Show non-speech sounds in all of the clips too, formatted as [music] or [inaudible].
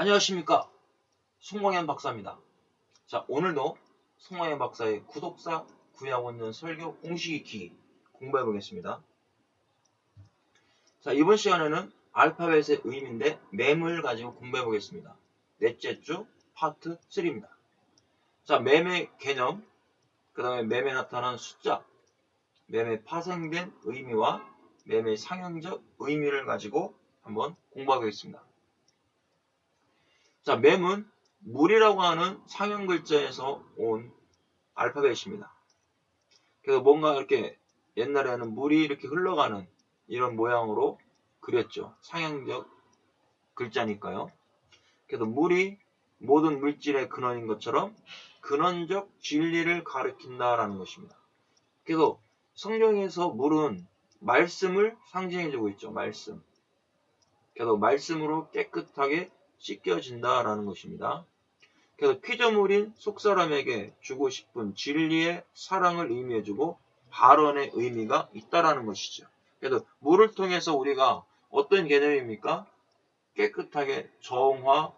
안녕하십니까. 송광현 박사입니다. 자 오늘도 송광현 박사의 구독사 있는 설교 공식 익히기 공부해 보겠습니다. 자 이번 시간에는 알파벳의 의미인데 맴을 가지고 공부해 보겠습니다. 넷째 주 파트 3입니다. 자 맴의 개념 그 다음에 맴에 나타난 숫자 맴의 파생된 의미와 맴의 상형적 의미를 가지고 한번 공부하겠습니다 자, 맴은 물이라고 하는 상형 글자에서 온 알파벳입니다. 그래서 뭔가 이렇게 옛날에는 물이 이렇게 흘러가는 이런 모양으로 그렸죠. 상형적 글자니까요. 그래서 물이 모든 물질의 근원인 것처럼 근원적 진리를 가리킨다라는 것입니다. 그래서 성경에서 물은 말씀을 상징해주고 있죠. 말씀. 그래서 말씀으로 깨끗하게 씻겨진다라는 것입니다. 그래서 피조물인 속사람에게 주고 싶은 진리의 사랑을 의미해주고 발언의 의미가 있다라는 것이죠. 그래서 물을 통해서 우리가 어떤 개념입니까? 깨끗하게 정화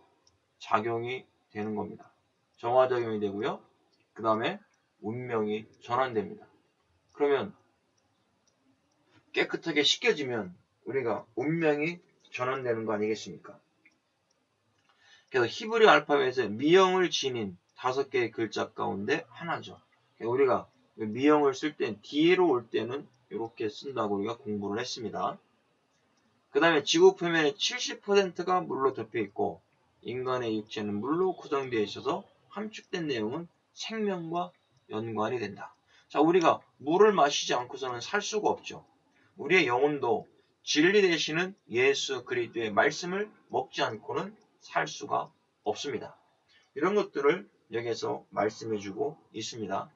작용이 되는 겁니다. 정화 작용이 되고요. 그 다음에 운명이 전환됩니다. 그러면 깨끗하게 씻겨지면 우리가 운명이 전환되는 거 아니겠습니까? 그래서 히브리 알파벳의 미형을 지닌 다섯 개의 글자 가운데 하나죠. 우리가 미형을 쓸때 뒤로 올 때는 이렇게 쓴다고 우리가 공부를 했습니다. 그 다음에 지구 표면의 70%가 물로 덮여 있고 인간의 육체는 물로 구성되어 있어서 함축된 내용은 생명과 연관이 된다. 자, 우리가 물을 마시지 않고서는 살 수가 없죠. 우리의 영혼도 진리 되시는 예수 그리스도의 말씀을 먹지 않고는 살 수가 없습니다. 이런 것들을 여기에서 말씀해 주고 있습니다.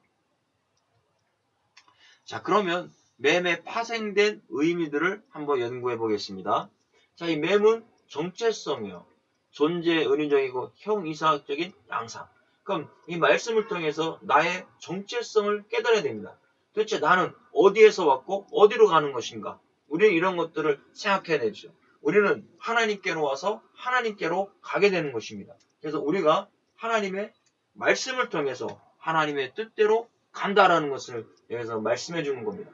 자, 그러면 맴의 파생된 의미들을 한번 연구해 보겠습니다. 자, 이 맴은 정체성이요. 존재의 은유적이고 형이사학적인 양상. 그럼 이 말씀을 통해서 나의 정체성을 깨달아야 됩니다. 도대체 나는 어디에서 왔고 어디로 가는 것인가? 우리는 이런 것들을 생각해야 되죠. 우리는 하나님께로 와서 하나님께로 가게 되는 것입니다. 그래서 우리가 하나님의 말씀을 통해서 하나님의 뜻대로 간다라는 것을 여기서 말씀해 주는 겁니다.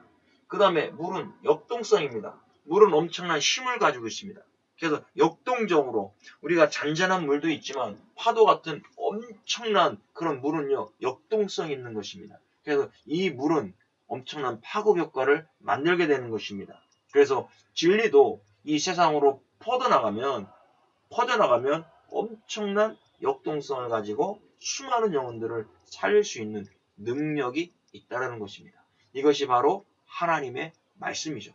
그 다음에 물은 역동성입니다. 물은 엄청난 힘을 가지고 있습니다. 그래서 역동적으로 우리가 잔잔한 물도 있지만 파도 같은 엄청난 그런 물은요 역동성이 있는 것입니다. 그래서 이 물은 엄청난 파급 효과를 만들게 되는 것입니다. 그래서 진리도 이 세상으로 퍼져나가면 퍼져나가면 엄청난 역동성을 가지고 수많은 영혼들을 살릴 수 있는 능력이 있다는 것입니다. 이것이 바로 하나님의 말씀이죠.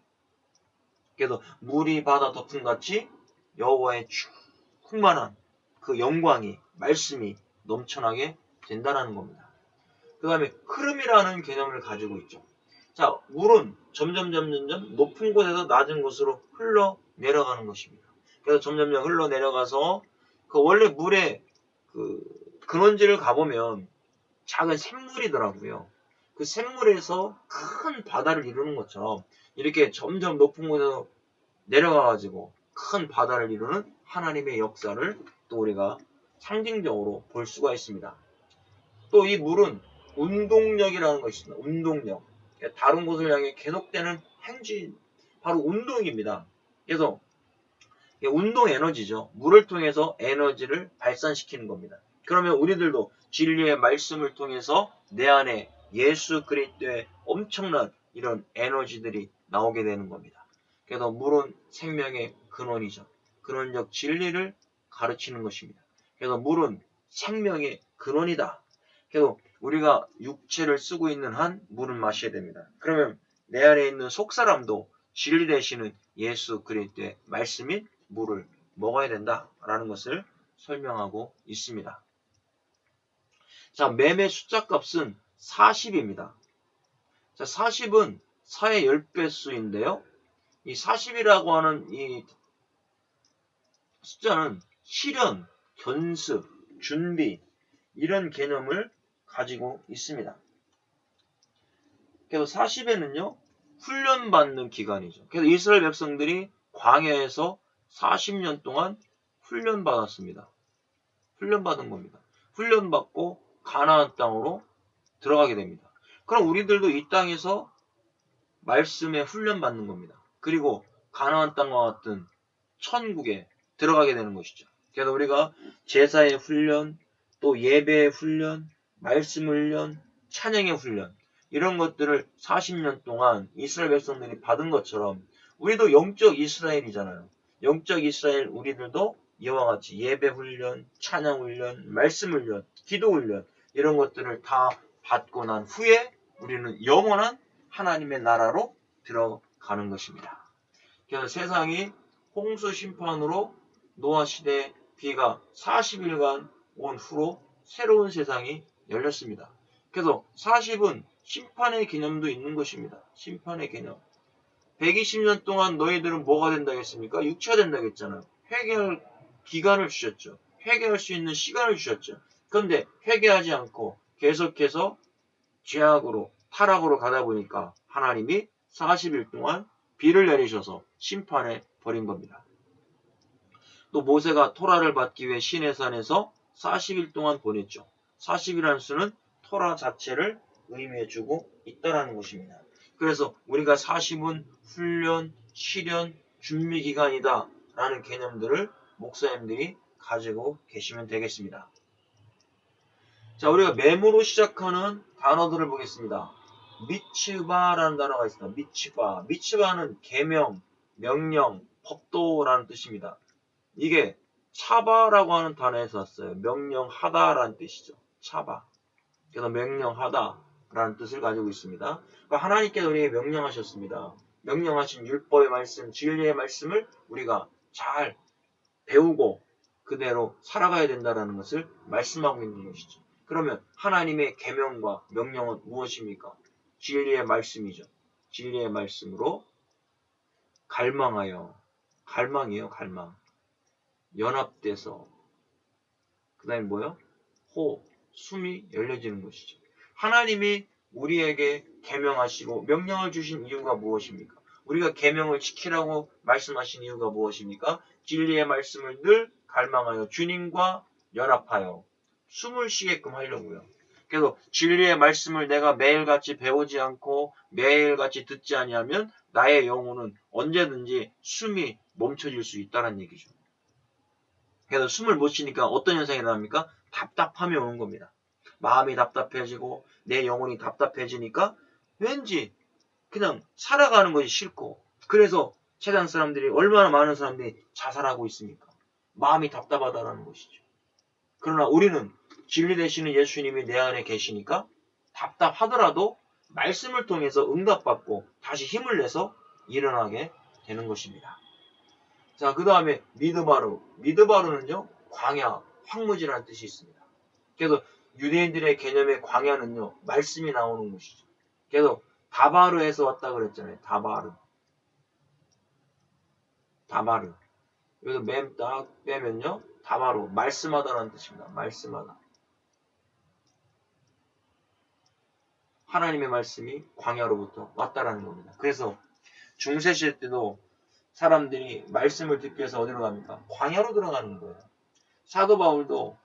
그래서 물이 바다 덮은 같이 여호와의 충만한 그 영광이 말씀이 넘쳐나게 된다는 겁니다. 그 다음에 흐름이라는 개념을 가지고 있죠. 자, 물은 점점 점점 높은 곳에서 낮은 곳으로 흘러 내려가는 것입니다. 그래서 점점점 흘러 내려가서 그 원래 물의 그 근원지를 가보면 작은 샘물이더라고요. 그 샘물에서 큰 바다를 이루는 것처럼 이렇게 점점 높은 곳에서 내려가가지고 큰 바다를 이루는 하나님의 역사를 또 우리가 상징적으로 볼 수가 있습니다. 또 이 물은 운동력이라는 것이 있습니다. 운동력. 다른 곳을 향해 계속되는 행진, 바로 운동입니다. 그래서 운동 에너지죠. 물을 통해서 에너지를 발산시키는 겁니다. 그러면 우리들도 진리의 말씀을 통해서 내 안에 예수 그리스도의 엄청난 이런 에너지들이 나오게 되는 겁니다. 그래서 물은 생명의 근원이죠. 근원적 진리를 가르치는 것입니다. 그래서 물은 생명의 근원이다. 그래서 우리가 육체를 쓰고 있는 한 물은 마셔야 됩니다. 그러면 내 안에 있는 속사람도 진리 되시는 예수 그리스도의 말씀인 물을 먹어야 된다라는 것을 설명하고 있습니다. 자, 매매 숫자 값은 40입니다. 자, 40은 4의 10배수인데요. 이 40이라고 하는 이 숫자는 실현, 견습, 준비 이런 개념을 가지고 있습니다. 그래서 40에는요, 훈련받는 기간이죠. 그래서 이스라엘 백성들이 광야에서 40년 동안 훈련받았습니다. 훈련받은 겁니다. 훈련받고 가나안 땅으로 들어가게 됩니다. 그럼 우리들도 이 땅에서 말씀에 훈련받는 겁니다. 그리고 가나안 땅과 같은 천국에 들어가게 되는 것이죠. 그래서 우리가 제사의 훈련, 또 예배의 훈련, 말씀 훈련, 찬양의 훈련 이런 것들을 40년 동안 이스라엘 백성들이 받은 것처럼 우리도 영적 이스라엘이잖아요. 영적 이스라엘 우리들도 이와 같이 예배 훈련, 찬양 훈련, 말씀 훈련, 기도 훈련 이런 것들을 다 받고 난 후에 우리는 영원한 하나님의 나라로 들어가는 것입니다. 그래서 세상이 홍수 심판으로 노아 시대 비가 40일간 온 후로 새로운 세상이 열렸습니다. 그래서 40은 심판의 개념도 있는 것입니다. 심판의 개념. 120년 동안 너희들은 뭐가 된다겠습니까? 육체가 된다겠잖아요. 회개할 기간을 주셨죠. 회개할 수 있는 시간을 주셨죠. 그런데 회개하지 않고 계속해서 죄악으로 타락으로 가다 보니까 하나님이 40일 동안 비를 내리셔서 심판해 버린 겁니다. 또 모세가 토라를 받기 위해 시내산에서 40일 동안 보냈죠. 40이라는 수는 토라 자체를 의미해 주고 있다라는 것입니다. 그래서 우리가 40은 훈련, 실현, 준비 기간이다 라는 개념들을 목사님들이 가지고 계시면 되겠습니다. 자, 우리가 메모로 시작하는 단어들을 보겠습니다. 미츠바라는 단어가 있습니다. 미츠바. 미츠바는 계명, 명령, 법도라는 뜻입니다. 이게 차바라고 하는 단어에서 왔어요. 명령하다라는 뜻이죠. 차바. 그래서 명령하다 라는 뜻을 가지고 있습니다. 그러니까 하나님께서 우리에게 명령하셨습니다. 명령하신 율법의 말씀, 진리의 말씀을 우리가 잘 배우고 그대로 살아가야 된다는 것을 말씀하고 있는 것이죠. 그러면 하나님의 계명과 명령은 무엇입니까? 진리의 말씀이죠. 진리의 말씀으로 갈망하여 갈망이에요, 갈망. 연합돼서 그 다음에 뭐요? 호, 숨이 열려지는 것이죠. 하나님이 우리에게 계명하시고 명령을 주신 이유가 무엇입니까? 우리가 계명을 지키라고 말씀하신 이유가 무엇입니까? 진리의 말씀을 늘 갈망하여 주님과 연합하여 숨을 쉬게끔 하려고요. 그래서 진리의 말씀을 내가 매일같이 배우지 않고 매일같이 듣지 아니하면 나의 영혼은 언제든지 숨이 멈춰질 수 있다는 얘기죠. 그래서 숨을 못 쉬니까 어떤 현상이 일어납니까? 답답함이 오는 겁니다. 마음이 답답해지고 내 영혼이 답답해지니까 왠지 그냥 살아가는 것이 싫고 그래서 세상 사람들이 얼마나 많은 사람들이 자살하고 있습니까? 마음이 답답하다라는 것이죠. 그러나 우리는 진리 되시는 예수님이 내 안에 계시니까 답답하더라도 말씀을 통해서 응답받고 다시 힘을 내서 일어나게 되는 것입니다. 자, 그 다음에 미드바루. 미드바루는요, 광야, 황무지라는 뜻이 있습니다. 그래서 유대인들의 개념의 광야는요, 말씀이 나오는 것이죠. 그래서 다바르에서 왔다 그랬잖아요. 다바르. 다바르. 여기서 맴 딱 빼면요, 다바로 말씀하다라는 뜻입니다. 말씀하다. 하나님의 말씀이 광야로부터 왔다라는 겁니다. 그래서 중세 시대 때도 사람들이 말씀을 듣기 위해서 어디로 갑니까? 광야로 들어가는 거예요. 사도 바울도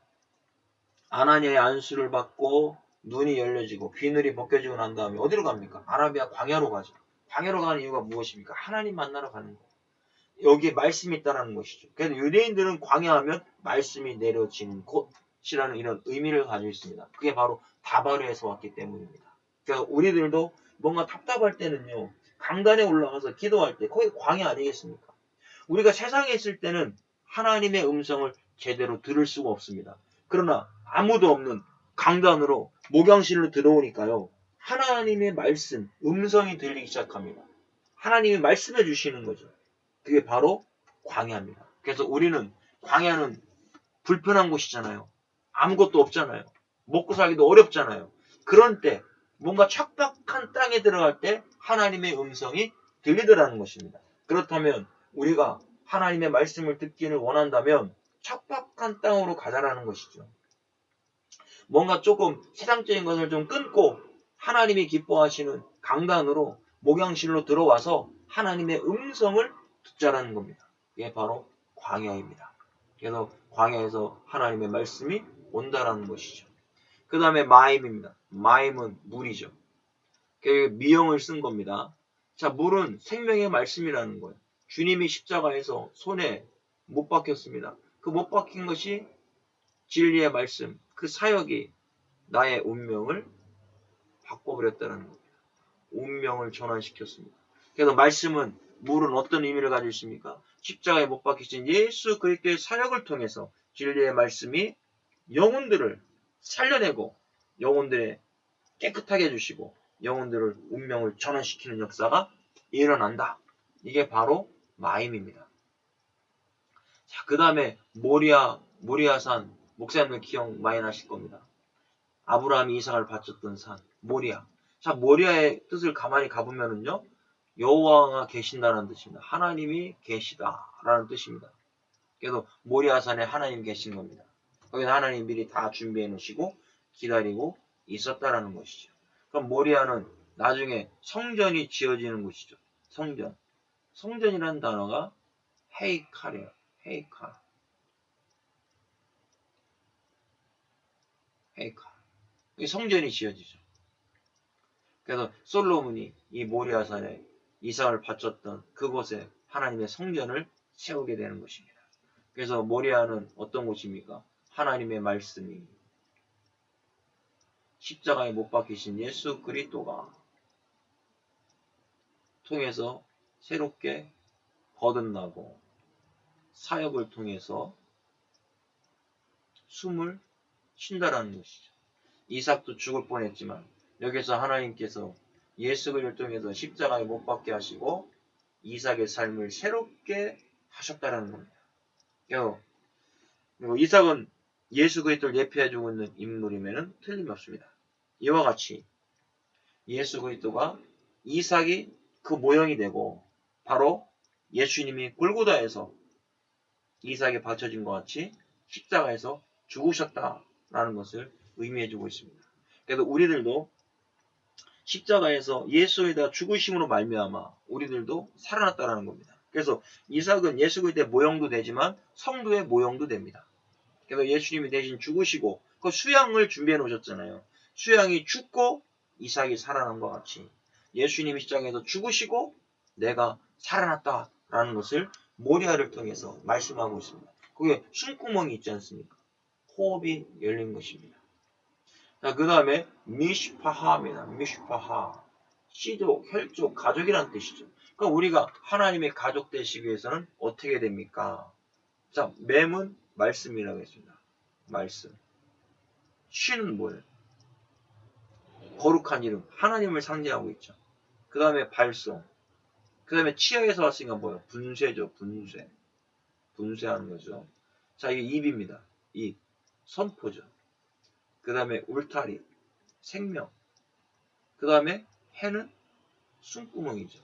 아나니아의 안수를 받고 눈이 열려지고 비늘이 벗겨지고 난 다음에 어디로 갑니까? 아라비아 광야로 가죠. 광야로 가는 이유가 무엇입니까? 하나님 만나러 가는 거예요. 여기에 말씀이 있다는 것이죠. 그래서 유대인들은 광야하면 말씀이 내려지는 곳이라는 이런 의미를 가지고 있습니다. 그게 바로 다바르에서 왔기 때문입니다. 그러니까 우리들도 뭔가 답답할 때는요. 강단에 올라가서 기도할 때 거기 광야 아니겠습니까? 우리가 세상에 있을 때는 하나님의 음성을 제대로 들을 수가 없습니다. 그러나 아무도 없는 강단으로 목양실로 들어오니까요. 하나님의 말씀, 음성이 들리기 시작합니다. 하나님이 말씀해 주시는 거죠. 그게 바로 광야입니다. 그래서 우리는 광야는 불편한 곳이잖아요. 아무것도 없잖아요. 먹고 살기도 어렵잖아요. 그런 때 뭔가 척박한 땅에 들어갈 때 하나님의 음성이 들리더라는 것입니다. 그렇다면 우리가 하나님의 말씀을 듣기를 원한다면 척박한 땅으로 가자라는 것이죠. 뭔가 조금 세상적인 것을 좀 끊고 하나님이 기뻐하시는 강단으로 목양실로 들어와서 하나님의 음성을 듣자라는 겁니다. 이게 바로 광야입니다. 그래서 광야에서 하나님의 말씀이 온다라는 것이죠. 그 다음에 마임입니다. 마임은 물이죠. 그 미형을 쓴 겁니다. 자, 물은 생명의 말씀이라는 거예요. 주님이 십자가에서 손에 못 박혔습니다. 그 못 박힌 것이 진리의 말씀, 그 사역이 나의 운명을 바꿔버렸다는 겁니다. 운명을 전환시켰습니다. 그래서 말씀은 물은 어떤 의미를 가지고 있습니까? 십자가에 못 박히신 예수 그리스도의 사역을 통해서 진리의 말씀이 영혼들을 살려내고 영혼들의 깨끗하게 해주시고 영혼들을 운명을 전환시키는 역사가 일어난다. 이게 바로 마임입니다. 자, 그 다음에 모리아, 모리아산, 목사님들 기억 많이 나실 겁니다. 아브라함이 이삭을 바쳤던 산, 모리아. 자, 모리아의 뜻을 가만히 가보면은요, 여호와가 계신다는 뜻입니다. 하나님이 계시다라는 뜻입니다. 그래서 모리아산에 하나님 계신 겁니다. 거기는 하나님 미리 다 준비해 놓으시고 기다리고 있었다라는 것이죠. 그럼 모리아는 나중에 성전이 지어지는 곳이죠. 성전. 성전이라는 단어가 헤이칼이에요. 헤이칼. 헤이칼. 이 성전이 지어지죠. 그래서 솔로몬이 이 모리아산에 이삭을 바쳤던 그곳에 하나님의 성전을 세우게 되는 것입니다. 그래서 모리아는 어떤 곳입니까? 하나님의 말씀이 십자가에 못 박히신 예수 그리스도가 통해서 새롭게 거듭나고 사역을 통해서 숨을 쉰다라는 것이죠. 이삭도 죽을 뻔했지만 여기서 하나님께서 예수 그리스도를 통해서 십자가에 못 박게 하시고 이삭의 삶을 새롭게 하셨다라는 겁니다. 그리고 이삭은 예수 그리스도를 예표해 주고 있는 인물임에는 틀림이 없습니다. 이와 같이 예수 그리스도가 이삭이 그 모형이 되고 바로 예수님이 골고다에서 이삭에 바쳐진 것 같이 십자가에서 죽으셨다라는 것을 의미해 주고 있습니다. 그래서 우리들도 십자가에서 예수에다 죽으심으로 말미암아 우리들도 살아났다라는 겁니다. 그래서 이삭은 예수 그리스도의 모형도 되지만 성도의 모형도 됩니다. 그래서 예수님이 대신 죽으시고 그 수양을 준비해 놓으셨잖아요. 수양이 죽고 이삭이 살아난 것 같이 예수님이 십자가에서 죽으시고 내가 살아났다라는 것을 모리아를 통해서 말씀하고 있습니다. 그게 숨구멍이 있지 않습니까? 호흡이 열린 것입니다. 자, 그 다음에 미슈파하입니다. 미슈파하. 시족, 혈족, 가족이라는 뜻이죠. 그러니까 우리가 하나님의 가족 되시기 위해서는 어떻게 됩니까? 자, 맴은 말씀이라고 했습니다. 말씀. 쉬는 뭐예요? 거룩한 이름. 하나님을 상징하고 있죠. 그 다음에 발송. 그 다음에 치아에서 왔으니까 뭐예요? 분쇄죠. 분쇄. 분쇄하는 거죠. 자, 이게 입입니다. 입. 선포죠. 그 다음에 울타리. 생명. 그 다음에 해는 숨구멍이죠.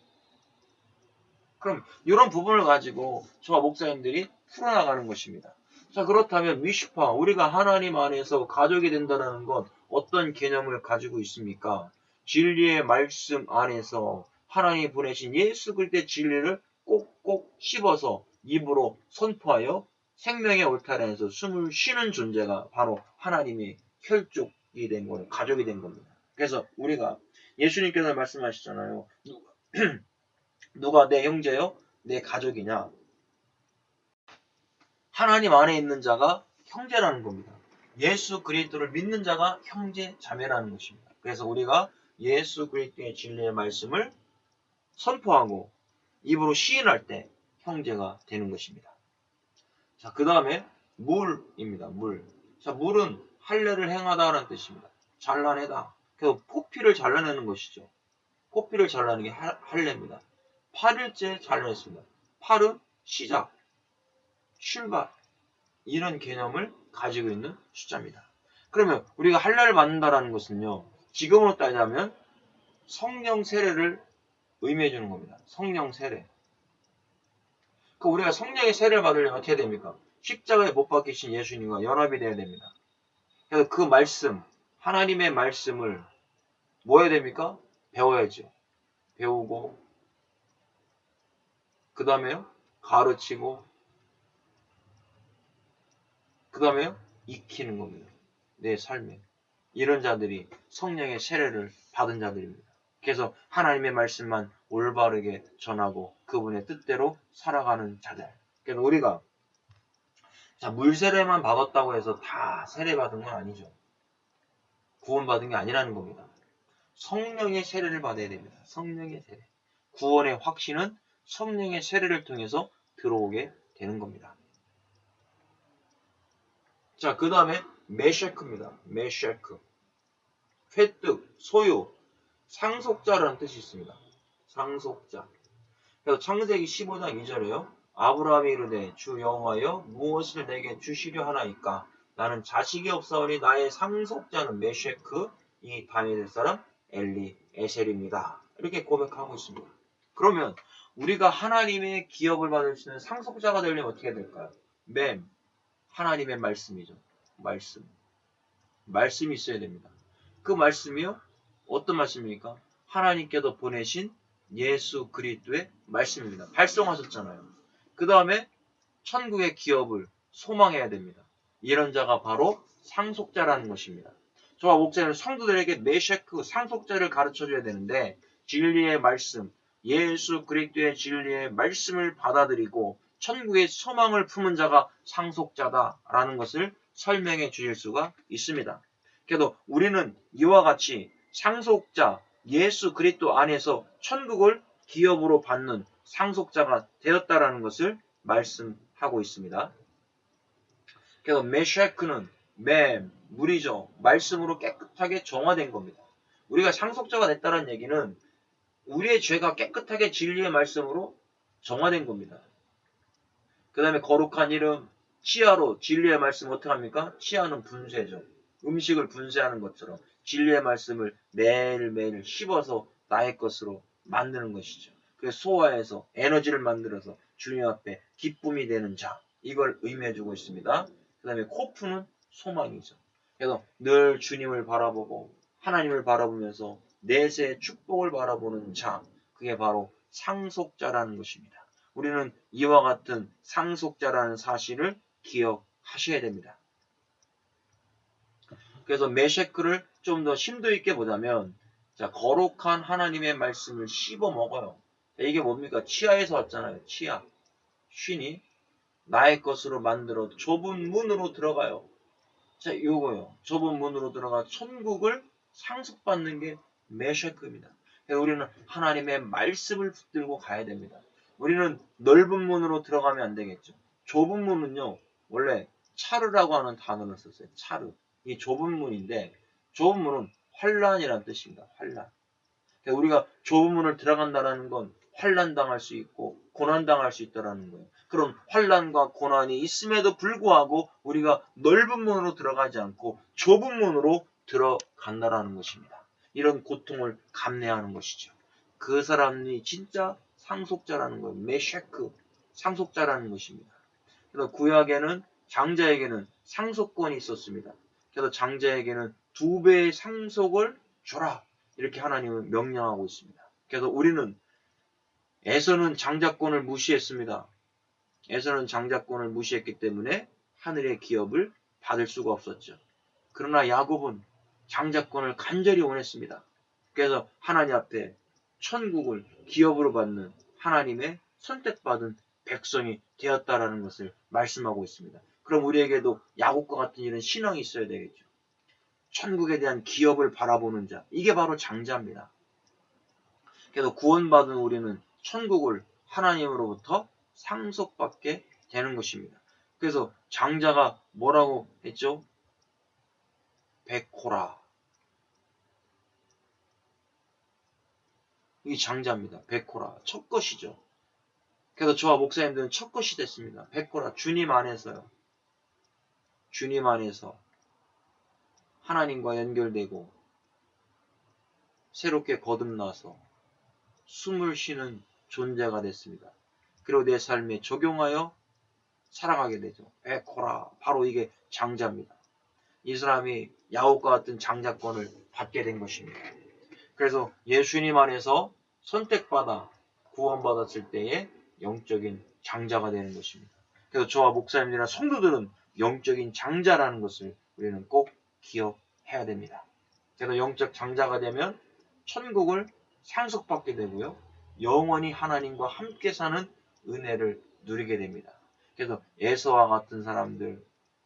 그럼 이런 부분을 가지고 저와 목사님들이 풀어나가는 것입니다. 자 그렇다면 미슈파 우리가 하나님 안에서 가족이 된다는 건 어떤 개념을 가지고 있습니까? 진리의 말씀 안에서 하나님이 보내신 예수 그리스도의 진리를 꼭꼭 씹어서 입으로 선포하여 생명의 울타리 안에서 숨을 쉬는 존재가 바로 하나님의 혈족이 된 거예요. 가족이 된 겁니다. 그래서 우리가 예수님께서 말씀하시잖아요. [clears throat] 누가 내 형제요? 내 가족이냐? 하나님 안에 있는 자가 형제라는 겁니다. 예수 그리스도를 믿는 자가 형제 자매라는 것입니다. 그래서 우리가 예수 그리스도의 진리의 말씀을 선포하고 입으로 시인할 때 형제가 되는 것입니다. 자, 그 다음에 물입니다. 물. 자, 물은 할례를 행하다라는 뜻입니다. 잘라내다. 그래서 포피를 잘라내는 것이죠. 포피를 잘라내는 게 할례입니다. 8일째 잘라냈습니다. 8은 시작, 출발 이런 개념을 가지고 있는 숫자입니다. 그러면 우리가 할례를 받는다라는 것은요. 지금으로 따지자면 성령 세례를 의미해 주는 겁니다. 성령 세례. 그 우리가 성령의 세례를 받으려면 어떻게 됩니까? 십자가에 못 박히신 예수님과 연합이 되어야 됩니다. 그래서 그 말씀, 하나님의 말씀을 뭐 해야 됩니까? 배워야죠. 배우고 그 다음에요 가르치고 그 다음에 익히는 겁니다. 내 삶에. 이런 자들이 성령의 세례를 받은 자들입니다. 그래서 하나님의 말씀만 올바르게 전하고 그분의 뜻대로 살아가는 자들. 그래서 우리가 자, 물 세례만 받았다고 해서 다 세례 받은 건 아니죠. 구원받은 게 아니라는 겁니다. 성령의 세례를 받아야 됩니다. 성령의 세례. 구원의 확신은 성령의 세례를 통해서 들어오게 되는 겁니다. 자, 그 다음에 메셰크입니다. 메셰크. 회득, 소유, 상속자라는 뜻이 있습니다. 상속자. 그래서 창세기 15장 2절에요. 아브라함이 이르되 주 여호와여 무엇을 내게 주시려 하나이까 나는 자식이 없사오니 나의 상속자는 메셰크 이 다메될 사람 엘리 에셀입니다. 이렇게 고백하고 있습니다. 그러면 우리가 하나님의 기업을 받을 수 있는 상속자가 되려면 어떻게 될까요? 맴 하나님의 말씀이죠. 말씀. 말씀이 있어야 됩니다. 그 말씀이요? 어떤 말씀입니까? 하나님께서 보내신 예수 그리스도의 말씀입니다. 발송하셨잖아요. 그 다음에 천국의 기업을 소망해야 됩니다. 이런 자가 바로 상속자라는 것입니다. 저와 목사님 성도들에게 메셰크 상속자를 가르쳐 줘야 되는데 진리의 말씀, 예수 그리스도의 진리의 말씀을 받아들이고 천국의 소망을 품은 자가 상속자다라는 것을 설명해 주실 수가 있습니다. 그래도 우리는 이와 같이 상속자 예수 그리스도 안에서 천국을 기업으로 받는 상속자가 되었다라는 것을 말씀하고 있습니다. 그래서 메셰크는 매 물이죠. 말씀으로 깨끗하게 정화된 겁니다. 우리가 상속자가 됐다는 얘기는 우리의 죄가 깨끗하게 진리의 말씀으로 정화된 겁니다. 그 다음에 거룩한 이름 치아로 진리의 말씀 어떻게 합니까? 치아는 분쇄죠. 음식을 분쇄하는 것처럼 진리의 말씀을 매일매일 씹어서 나의 것으로 만드는 것이죠. 그래서 소화해서 에너지를 만들어서 주님 앞에 기쁨이 되는 자 이걸 의미해주고 있습니다. 그 다음에 코프는 소망이죠. 그래서 늘 주님을 바라보고 하나님을 바라보면서 내세의 축복을 바라보는 자 그게 바로 상속자라는 것입니다. 우리는 이와 같은 상속자라는 사실을 기억하셔야 됩니다. 그래서 메셰크를 좀 더 심도 있게 보자면 자, 거룩한 하나님의 말씀을 씹어 먹어요. 이게 뭡니까? 치아에서 왔잖아요. 치아. 쉰이 나의 것으로 만들어 좁은 문으로 들어가요. 자, 요거요. 좁은 문으로 들어가 천국을 상속받는 게 메셰크입니다. 우리는 하나님의 말씀을 붙들고 가야 됩니다. 우리는 넓은 문으로 들어가면 안 되겠죠. 좁은 문은요, 원래 차르라고 하는 단어를 썼어요. 차르. 이 좁은 문인데, 좁은 문은 환란이라는 뜻입니다. 환란. 우리가 좁은 문을 들어간다는 건 환란 당할 수 있고 고난 당할 수 있다라는 거예요. 그런 환란과 고난이 있음에도 불구하고 우리가 넓은 문으로 들어가지 않고 좁은 문으로 들어간다라는 것입니다. 이런 고통을 감내하는 것이죠. 그 사람이 진짜 상속자라는 거예요. 메셰크 상속자라는 것입니다. 그래서 구약에는 장자에게는 상속권이 있었습니다. 그래서 장자에게는 두 배의 상속을 줘라. 이렇게 하나님은 명령하고 있습니다. 그래서 우리는 에서는 장자권을 무시했습니다. 에서는 장자권을 무시했기 때문에 하늘의 기업을 받을 수가 없었죠. 그러나 야곱은 장자권을 간절히 원했습니다. 그래서 하나님 앞에 천국을 기업으로 받는 하나님의 선택받은 백성이 되었다라는 것을 말씀하고 있습니다. 그럼 우리에게도 야곱과 같은 이런 신앙이 있어야 되겠죠. 천국에 대한 기업을 바라보는 자. 이게 바로 장자입니다. 그래서 구원받은 우리는 천국을 하나님으로부터 상속받게 되는 것입니다. 그래서 장자가 뭐라고 했죠? 백호라. 이 장자입니다. 백호라. 첫 것이죠. 그래서 저와 목사님들은 첫 것이 됐습니다. 백호라. 주님 안에서요. 주님 안에서 하나님과 연결되고 새롭게 거듭나서 숨을 쉬는 존재가 됐습니다. 그리고 내 삶에 적용하여 살아가게 되죠. 에코라 바로 이게 장자입니다. 이 사람이 야곱과 같은 장자권을 받게 된 것입니다. 그래서 예수님 안에서 선택받아 구원받았을 때의 영적인 장자가 되는 것입니다. 그래서 저와 목사님들이나 성도들은 영적인 장자라는 것을 우리는 꼭 기억해야 됩니다. 그래서 영적 장자가 되면 천국을 상속받게 되고요. 영원히 하나님과 함께 사는 은혜를 누리게 됩니다. 그래서 에서와 같은 사람들,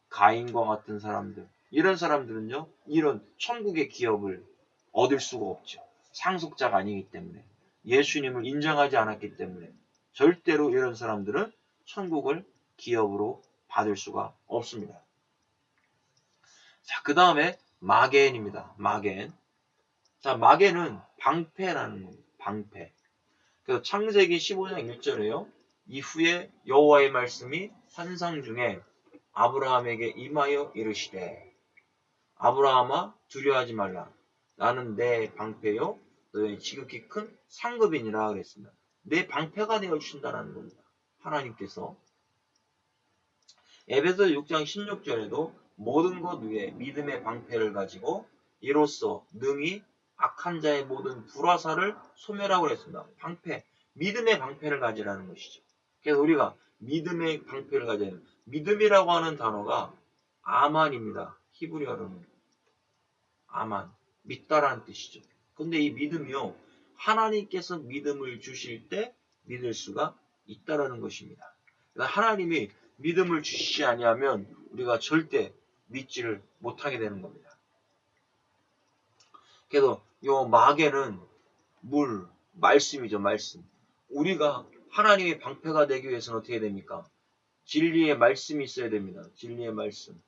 가인과 같은 사람들, 이런 사람들은요, 이런 천국의 기업을 얻을 수가 없죠. 상속자가 아니기 때문에. 예수님을 인정하지 않았기 때문에. 절대로 이런 사람들은 천국을 기업으로 받을 수가 없습니다. 자, 그 다음에 마겐입니다. 마겐. 자, 마겐은 방패라는 겁니다. 방패. 그래서 창세기 15장 1절에요. 이후에 여호와의 말씀이 환상 중에 아브라함에게 임하여 이르시되 아브라함아 두려워하지 말라. 나는 내 방패요. 너의 지극히 큰 상급이니라 그랬습니다. 내 방패가 되어 주신다는 겁니다. 하나님께서 에베소 6장 16절에도 모든 것 위에 믿음의 방패를 가지고 이로써 능히 악한 자의 모든 불화사를 소멸하고 그랬습니다. 방패, 믿음의 방패를 가지라는 것이죠. 그래서 우리가 믿음의 방패를 가져야. 믿음이라고 하는 단어가 아만입니다. 히브리어로는 아만, 믿다라는 뜻이죠. 근데 이 믿음이요. 하나님께서 믿음을 주실 때 믿을 수가 있다라는 것입니다. 그러니까 하나님이 믿음을 주시지 아니하면 우리가 절대 믿지를 못하게 되는 겁니다. 그래서 요 마개는 물, 말씀이죠, 말씀. 우리가 하나님의 방패가 되기 위해서는 어떻게 됩니까? 진리의 말씀이 있어야 됩니다. 진리의 말씀.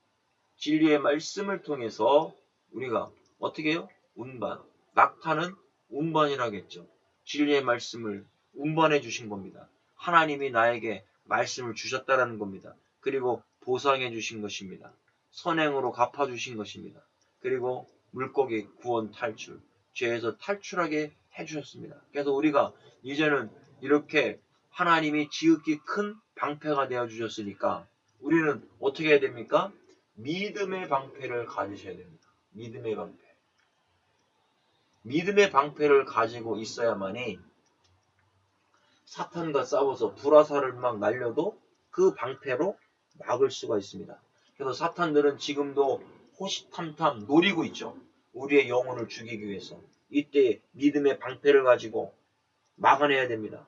진리의 말씀을 통해서 우리가 어떻게 해요? 운반. 낙타는 운반이라겠죠. 진리의 말씀을 운반해 주신 겁니다. 하나님이 나에게 말씀을 주셨다라는 겁니다. 그리고 보상해 주신 것입니다. 선행으로 갚아 주신 것입니다. 그리고 물고기 구원 탈출, 죄에서 탈출하게 해 주셨습니다. 그래서 우리가 이제는 이렇게 하나님이 지극히 큰 방패가 되어 주셨으니까 우리는 어떻게 해야 됩니까? 믿음의 방패를 가지셔야 됩니다. 믿음의 방패. 믿음의 방패를 가지고 있어야만이 사탄과 싸워서 불화살을 막 날려도 그 방패로 막을 수가 있습니다. 그래서 사탄들은 지금도 호시탐탐 노리고 있죠. 우리의 영혼을 죽이기 위해서. 이때 믿음의 방패를 가지고 막아내야 됩니다.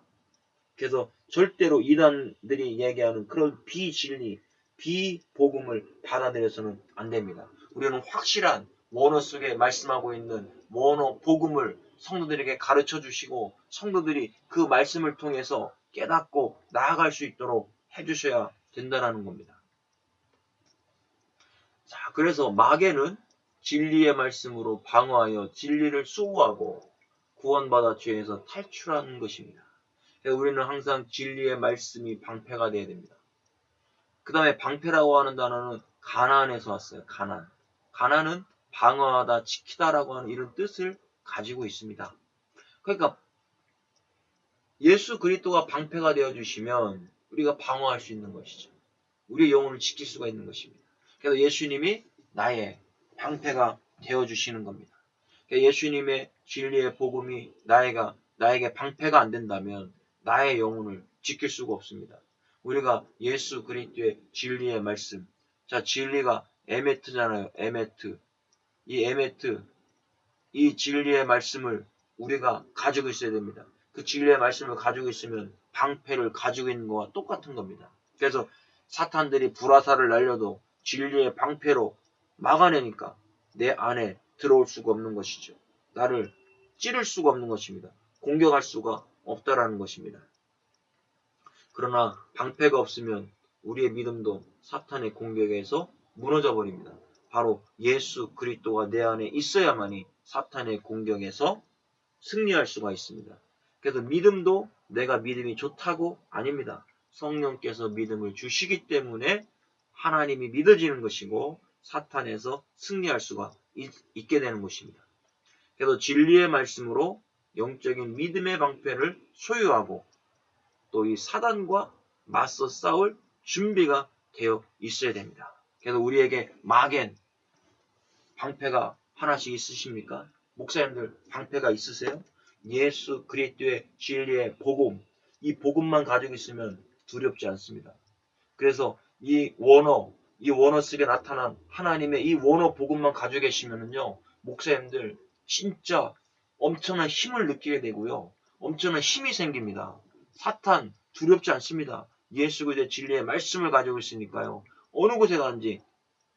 그래서 절대로 이단들이 얘기하는 그런 비진리, 비복음을 받아들여서는 안 됩니다. 우리는 확실한 원어 속에 말씀하고 있는 원어 복음을 성도들에게 가르쳐 주시고 성도들이 그 말씀을 통해서 깨닫고 나아갈 수 있도록 해주셔야 된다는 겁니다. 자, 그래서 마귀는 진리의 말씀으로 방어하여 진리를 수호하고 구원받아 죄에서 탈출하는 것입니다. 우리는 항상 진리의 말씀이 방패가 되어야 됩니다. 그 다음에 방패라고 하는 단어는 가난에서 왔어요. 가난. 가난은 방어하다, 지키다라고 하는 이런 뜻을 가지고 있습니다. 그러니까 예수 그리스도가 방패가 되어 주시면 우리가 방어할 수 있는 것이죠. 우리의 영혼을 지킬 수가 있는 것입니다. 그래서 예수님이 나의 방패가 되어 주시는 겁니다. 그러니까 예수님의 진리의 복음이 나에가 나에게 방패가 안 된다면 나의 영혼을 지킬 수가 없습니다. 우리가 예수 그리스도의 진리의 말씀, 자 진리가 에메트잖아요. 에메트. 이 에메트, 이 진리의 말씀을 우리가 가지고 있어야 됩니다. 그 진리의 말씀을 가지고 있으면 방패를 가지고 있는 것과 똑같은 겁니다. 그래서 사탄들이 불화살을 날려도 진리의 방패로 막아내니까 내 안에 들어올 수가 없는 것이죠. 나를 찌를 수가 없는 것입니다. 공격할 수가 없다라는 것입니다. 그러나 방패가 없으면 우리의 믿음도 사탄의 공격에서 무너져 버립니다. 바로 예수 그리스도가 내 안에 있어야만이 사탄의 공격에서 승리할 수가 있습니다. 그래서 믿음도 내가 믿음이 좋다고 아닙니다. 성령께서 믿음을 주시기 때문에 하나님이 믿어지는 것이고 사탄에서 승리할 수가 있, 게 되는 것입니다. 그래서 진리의 말씀으로 영적인 믿음의 방패를 소유하고 또 이 사단과 맞서 싸울 준비가 되어 있어야 됩니다. 그래서 우리에게 마겐 방패가 하나씩 있으십니까? 목사님들 방패가 있으세요? 예수 그리스도의 진리의 복음 이 복음만 가지고 있으면 두렵지 않습니다. 그래서 이 원어 이 원어 속에 나타난 하나님의 이 원어 복음만 가지고 계시면은요, 목사님들 진짜 엄청난 힘을 느끼게 되고요. 엄청난 힘이 생깁니다. 사탄 두렵지 않습니다. 예수 그리스도의 진리의 말씀을 가지고 있으니까요. 어느 곳에 가든지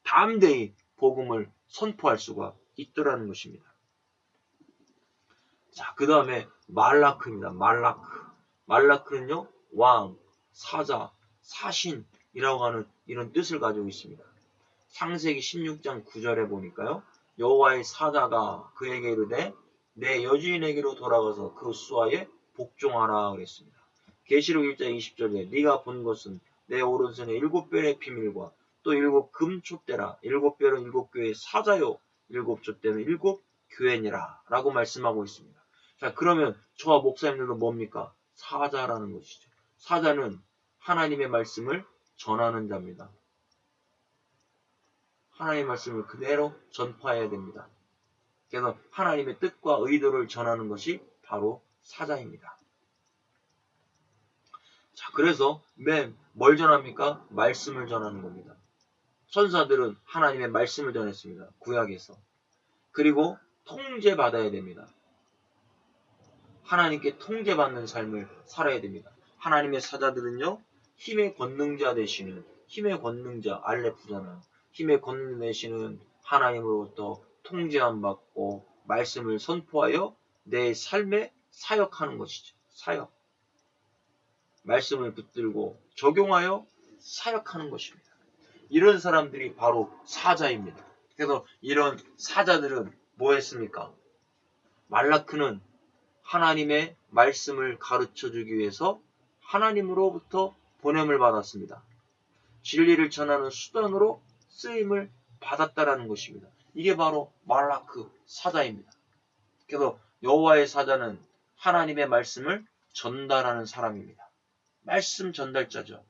담대히 복음을 선포할 수가 있더라는 것입니다. 자, 그 다음에 말라크입니다. 말라크. 말라크는요, 왕, 사자, 사신이라고 하는 이런 뜻을 가지고 있습니다. 창세기 16장 9절에 보니까요. 여호와의 사자가 그에게 이르되 내 여주인에게로 돌아가서 그 수하에 복종하라 그랬습니다. 계시록 1장 20절에 네가 본 것은 내 오른손에 일곱 별의 비밀과 또 일곱 금촛대라 일곱 별은 일곱 교회의 사자요 일곱 촛대는 일곱 교회니라 라고 말씀하고 있습니다. 자 그러면 저와 목사님들은 뭡니까? 사자라는 것이죠. 사자는 하나님의 말씀을 전하는 자입니다. 하나님의 말씀을 그대로 전파해야 됩니다. 그래서 하나님의 뜻과 의도를 전하는 것이 바로 사자입니다. 자, 그래서 맨 뭘 전합니까? 말씀을 전하는 겁니다. 선사들은 하나님의 말씀을 전했습니다. 구약에서. 그리고 통제받아야 됩니다. 하나님께 통제받는 삶을 살아야 됩니다. 하나님의 사자들은요, 힘의 권능자 되시는, 힘의 권능자, 알레프잖아요. 힘의 권능 되시는 하나님으로부터 통제함 받고 말씀을 선포하여 내 삶에 사역하는 것이죠. 사역. 말씀을 붙들고 적용하여 사역하는 것입니다. 이런 사람들이 바로 사자입니다. 그래서 이런 사자들은 뭐 했습니까? 말라크는 하나님의 말씀을 가르쳐 주기 위해서 하나님으로부터 보냄을 받았습니다. 진리를 전하는 수단으로 쓰임을 받았다라는 것입니다. 이게 바로 말라크 사자입니다. 그래서 여호와의 사자는 하나님의 말씀을 전달하는 사람입니다. 말씀 전달자죠.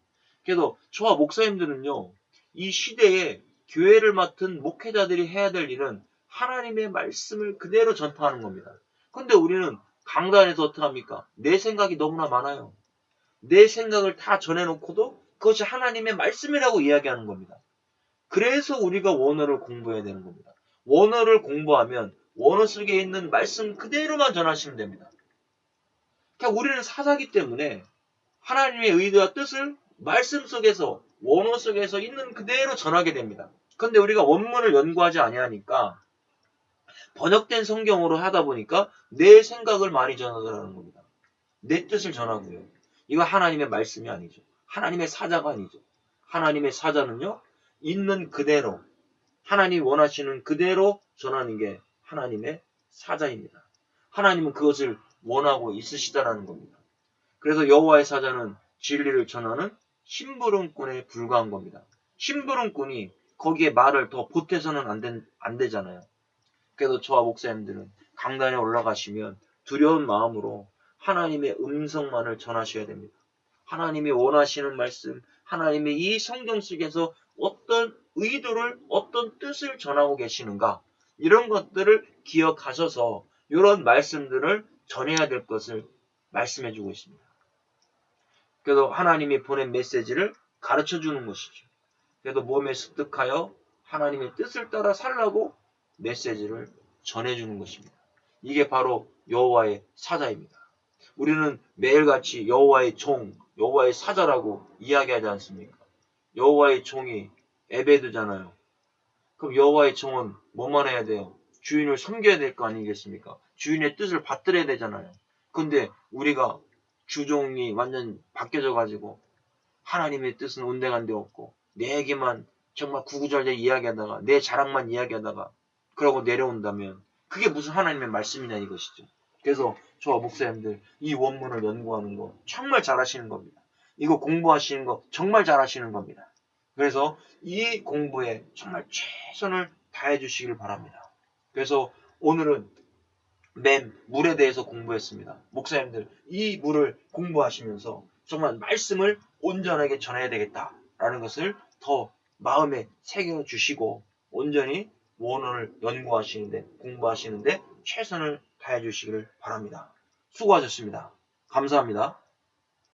그래서 저와 목사님들은요, 이 시대에 교회를 맡은 목회자들이 해야 될 일은 하나님의 말씀을 그대로 전파하는 겁니다. 근데 우리는 강단에서 어떻게 합니까? 내 생각이 너무나 많아요. 내 생각을 다 전해놓고도 그것이 하나님의 말씀이라고 이야기하는 겁니다. 그래서 우리가 원어를 공부해야 되는 겁니다. 원어를 공부하면 원어 속에 있는 말씀 그대로만 전하시면 됩니다. 그러니까 우리는 사사기 때문에 하나님의 의도와 뜻을 말씀 속에서 원어 속에서 있는 그대로 전하게 됩니다. 그런데 우리가 원문을 연구하지 아니하니까 번역된 성경으로 하다 보니까 내 생각을 많이 전하더라는 겁니다. 내 뜻을 전하고요. 이거 하나님의 말씀이 아니죠. 하나님의 사자가 아니죠. 하나님의 사자는요, 있는 그대로, 하나님이 원하시는 그대로 전하는 게 하나님의 사자입니다. 하나님은 그것을 원하고 있으시다라는 겁니다. 그래서 여호와의 사자는 진리를 전하는 심부름꾼에 불과한 겁니다. 심부름꾼이 거기에 말을 더 보태서는 안, 된, 안 되잖아요. 그래서 저와 목사님들은 강단에 올라가시면 두려운 마음으로 하나님의 음성만을 전하셔야 됩니다. 하나님이 원하시는 말씀, 하나님의 이 성경 속에서 어떤 의도를, 어떤 뜻을 전하고 계시는가, 이런 것들을 기억하셔서 이런 말씀들을 전해야 될 것을 말씀해 주고 있습니다. 그래서 하나님이 보낸 메시지를 가르쳐 주는 것이죠. 그래도 몸에 습득하여 하나님의 뜻을 따라 살라고 메시지를 전해주는 것입니다. 이게 바로 여호와의 사자입니다. 우리는 매일같이 여호와의 종, 여호와의 사자라고 이야기하지 않습니까? 여호와의 종이 에베드잖아요. 그럼 여호와의 종은 뭐만 해야 돼요? 주인을 섬겨야 될 거 아니겠습니까? 주인의 뜻을 받들어야 되잖아요. 근데 우리가 주종이 완전 바뀌어져 가지고 하나님의 뜻은 온데간데 없고 내게만 정말 구구절절 이야기하다가 내 자랑만 이야기하다가 그러고 내려온다면 그게 무슨 하나님의 말씀이냐 이것이죠. 그래서 저와 목사님들 이 원문을 연구하는 거 정말 잘하시는 겁니다. 이거 공부하시는 거 정말 잘하시는 겁니다. 그래서 이 공부에 정말 최선을 다해 주시길 바랍니다. 그래서 오늘은 맨 물에 대해서 공부했습니다. 목사님들 이 물을 공부하시면서 정말 말씀을 온전하게 전해야 되겠다라는 것을 더 마음에 새겨 주시고 온전히 원어를 연구하시는데 공부하시는데 최선을 다해 주시기를 바랍니다. 수고하셨습니다. 감사합니다.